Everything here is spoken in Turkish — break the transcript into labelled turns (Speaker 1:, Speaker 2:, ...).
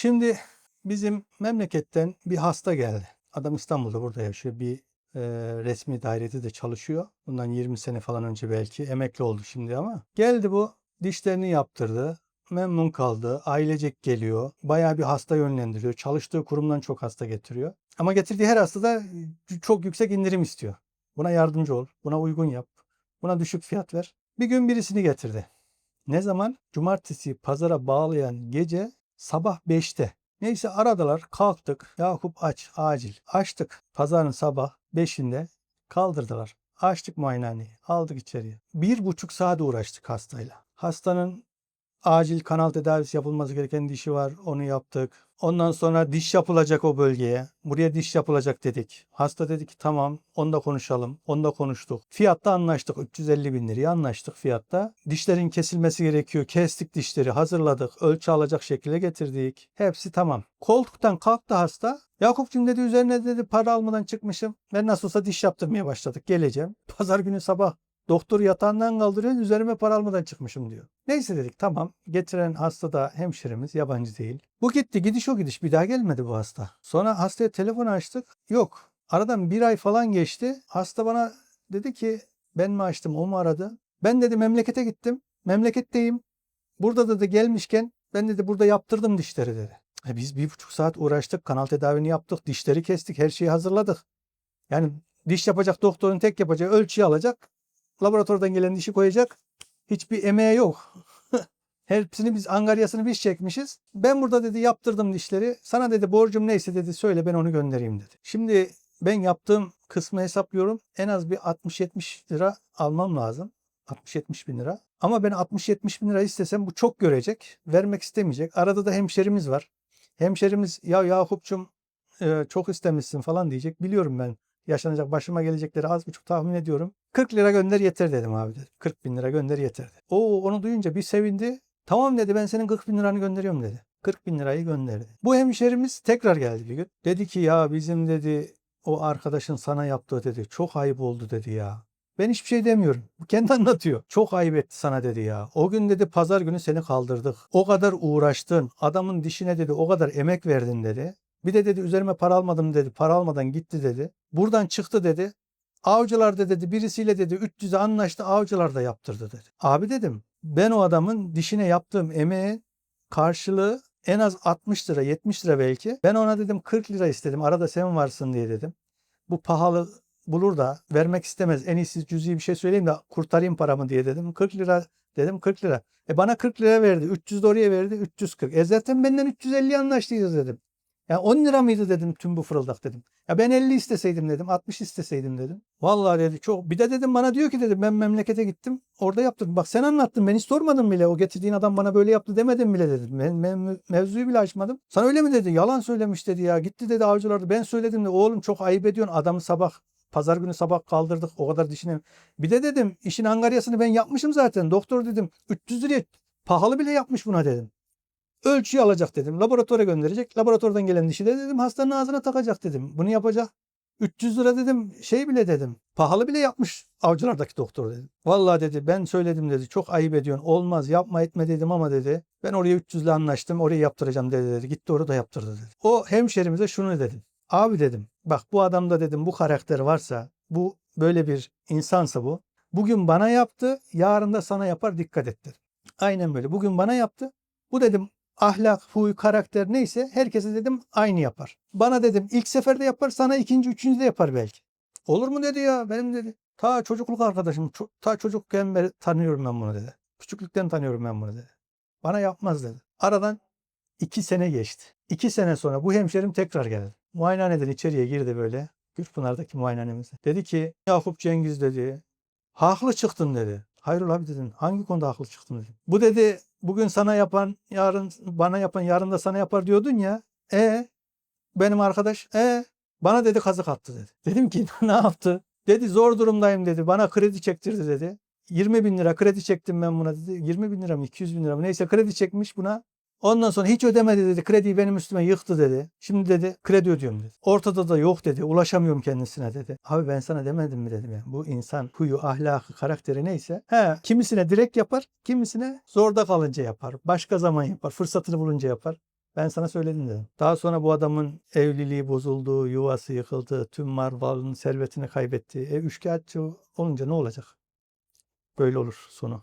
Speaker 1: Şimdi bizim memleketten bir hasta geldi. Adam İstanbul'da burada yaşıyor. Bir e, resmi dairede de çalışıyor. Bundan 20 sene falan önce belki emekli oldu şimdi ama. Geldi bu dişlerini yaptırdı. Memnun kaldı. Ailecek geliyor. Bayağı bir hasta yönlendiriyor. Çalıştığı kurumdan çok hasta getiriyor. Ama getirdiği her hastada çok yüksek indirim istiyor. Buna yardımcı ol. Buna uygun yap. Buna düşük fiyat ver. Bir gün birisini getirdi. Ne zaman? Cumartesi pazara bağlayan gece sabah 5'te. Neyse aradılar kalktık. Yakup aç acil. Açtık pazarın sabah 5'inde kaldırdılar. Açtık muayenehaneyi. Aldık içeriye. Bir buçuk saat uğraştık hastayla. Hastanın acil kanal tedavisi yapılması gereken dişi var. Onu yaptık. Ondan sonra diş yapılacak o bölgeye. Buraya diş yapılacak dedik. Hasta dedi ki tamam onda konuşalım. Onda konuştuk. Fiyatta anlaştık. 350 bin liraya anlaştık fiyatta. Dişlerin kesilmesi gerekiyor. Kestik dişleri hazırladık. Ölçü alacak şekilde getirdik. Hepsi tamam. Koltuktan kalktı hasta. Yakup'cum dedi üzerine dedi para almadan çıkmışım. Ben nasıl olsa diş yaptırmaya başladık. Geleceğim. Pazar günü sabah Doktor yatağından kaldırıyor üzerime para almadan çıkmışım diyor. Neyse dedik tamam. Getiren hasta da hemşiremiz yabancı değil. Bu gitti gidiş o gidiş bir daha gelmedi bu hasta. Sonra hastaya telefon açtık. Yok. Aradan bir ay falan geçti. Hasta bana dedi ki ben mi açtım o mu aradı? Ben dedi memlekete gittim. Memleketteyim. Burada dedi gelmişken ben dedi burada yaptırdım dişleri dedi. E biz bir buçuk saat uğraştık. Kanal tedavini yaptık. Dişleri kestik. Her şeyi hazırladık. Yani diş yapacak doktorun tek yapacağı ölçüyü alacak laboratuvardan gelen dişi koyacak. Hiçbir emeği yok. Hepsini biz angaryasını biz çekmişiz. Ben burada dedi yaptırdım dişleri. Sana dedi borcum neyse dedi söyle ben onu göndereyim dedi. Şimdi ben yaptığım kısmı hesaplıyorum. En az bir 60-70 lira almam lazım. 60-70 bin lira. Ama ben 60-70 bin lira istesem bu çok görecek. Vermek istemeyecek. Arada da hemşerimiz var. Hemşerimiz ya Yakup'cum e, çok istemişsin falan diyecek. Biliyorum ben yaşanacak başıma gelecekleri az buçuk tahmin ediyorum. 40 lira gönder yeter dedim abi dedi. 40 bin lira gönder yeter dedi. O onu duyunca bir sevindi. Tamam dedi ben senin 40 bin liranı gönderiyorum dedi. 40 bin lirayı gönderdi. Bu hemşerimiz tekrar geldi bir gün. Dedi ki ya bizim dedi o arkadaşın sana yaptığı dedi çok ayıp oldu dedi ya. Ben hiçbir şey demiyorum. Kendi anlatıyor. Çok ayıp etti sana dedi ya. O gün dedi pazar günü seni kaldırdık. O kadar uğraştın. Adamın dişine dedi o kadar emek verdin dedi. Bir de dedi üzerime para almadım dedi. Para almadan gitti dedi. Buradan çıktı dedi. Avcılar da dedi birisiyle dedi 300'e anlaştı avcılar da yaptırdı dedi. Abi dedim ben o adamın dişine yaptığım emeğe karşılığı en az 60 lira 70 lira belki. Ben ona dedim 40 lira istedim arada sen varsın diye dedim. Bu pahalı bulur da vermek istemez. En iyisi cüzi bir şey söyleyeyim de kurtarayım paramı diye dedim. 40 lira dedim 40 lira. E bana 40 lira verdi. 300 de oraya verdi. 340. E zaten benden 350 anlaştıyız dedim. Ya 10 lira mıydı dedim tüm bu fırıldak dedim. Ya ben 50 isteseydim dedim, 60 isteseydim dedim. Vallahi dedi çok. Bir de dedim bana diyor ki dedim ben memlekete gittim. Orada yaptım. Bak sen anlattın ben hiç sormadım bile. O getirdiğin adam bana böyle yaptı demedim bile dedim. Ben, ben mevzuyu bile açmadım. Sana öyle mi dedi? Yalan söylemiş dedi ya. Gitti dedi avcılarda. Ben söyledim de oğlum çok ayıp ediyorsun. Adamı sabah Pazar günü sabah kaldırdık. O kadar dişine. Bir de dedim işin angaryasını ben yapmışım zaten. Doktor dedim 300 liraya pahalı bile yapmış buna dedim. Ölçüyü alacak dedim. Laboratuvara gönderecek. Laboratuvardan gelen dişi de dedim hastanın ağzına takacak dedim. Bunu yapacak. 300 lira dedim şey bile dedim. Pahalı bile yapmış avcılardaki doktor dedim. Vallahi dedi ben söyledim dedi. Çok ayıp ediyorsun. Olmaz yapma etme dedim ama dedi. Ben oraya 300 ile anlaştım. Orayı yaptıracağım dedi dedi. Gitti orada yaptırdı dedi. O hemşerimize şunu dedim. Abi dedim bak bu adamda dedim bu karakter varsa bu böyle bir insansa bu. Bugün bana yaptı yarın da sana yapar dikkat et dedim. Aynen böyle. Bugün bana yaptı. Bu dedim ahlak, huy, karakter neyse herkese dedim aynı yapar. Bana dedim ilk seferde yapar sana ikinci, üçüncü de yapar belki. Olur mu dedi ya benim dedi. Ta çocukluk arkadaşım, ço- ta çocukken beri tanıyorum ben bunu dedi. Küçüklükten tanıyorum ben bunu dedi. Bana yapmaz dedi. Aradan iki sene geçti. İki sene sonra bu hemşerim tekrar geldi. Muayenehaneden içeriye girdi böyle. Gürpınar'daki muayenehanemize. Dedi ki Yakup Cengiz dedi. Haklı çıktın dedi. Hayrola dedim. Hangi konuda haklı çıktım dedim. Bu dedi bugün sana yapan yarın bana yapan yarın da sana yapar diyordun ya. E benim arkadaş e bana dedi kazık attı dedi. Dedim ki ne yaptı? Dedi zor durumdayım dedi. Bana kredi çektirdi dedi. 20 bin lira kredi çektim ben buna dedi. 20 bin lira mı 200 bin lira mı neyse kredi çekmiş buna. Ondan sonra hiç ödemedi dedi. Krediyi benim üstüme yıktı dedi. Şimdi dedi kredi ödüyorum dedi. Ortada da yok dedi. Ulaşamıyorum kendisine dedi. Abi ben sana demedim mi dedim ya. Bu insan huyu, ahlakı, karakteri neyse. He, kimisine direkt yapar, kimisine zorda kalınca yapar. Başka zaman yapar, fırsatını bulunca yapar. Ben sana söyledim dedim. Daha sonra bu adamın evliliği bozuldu, yuvası yıkıldı, tüm mal varlığını, servetini kaybetti. E üçkağıtçı olunca ne olacak? Böyle olur sonu.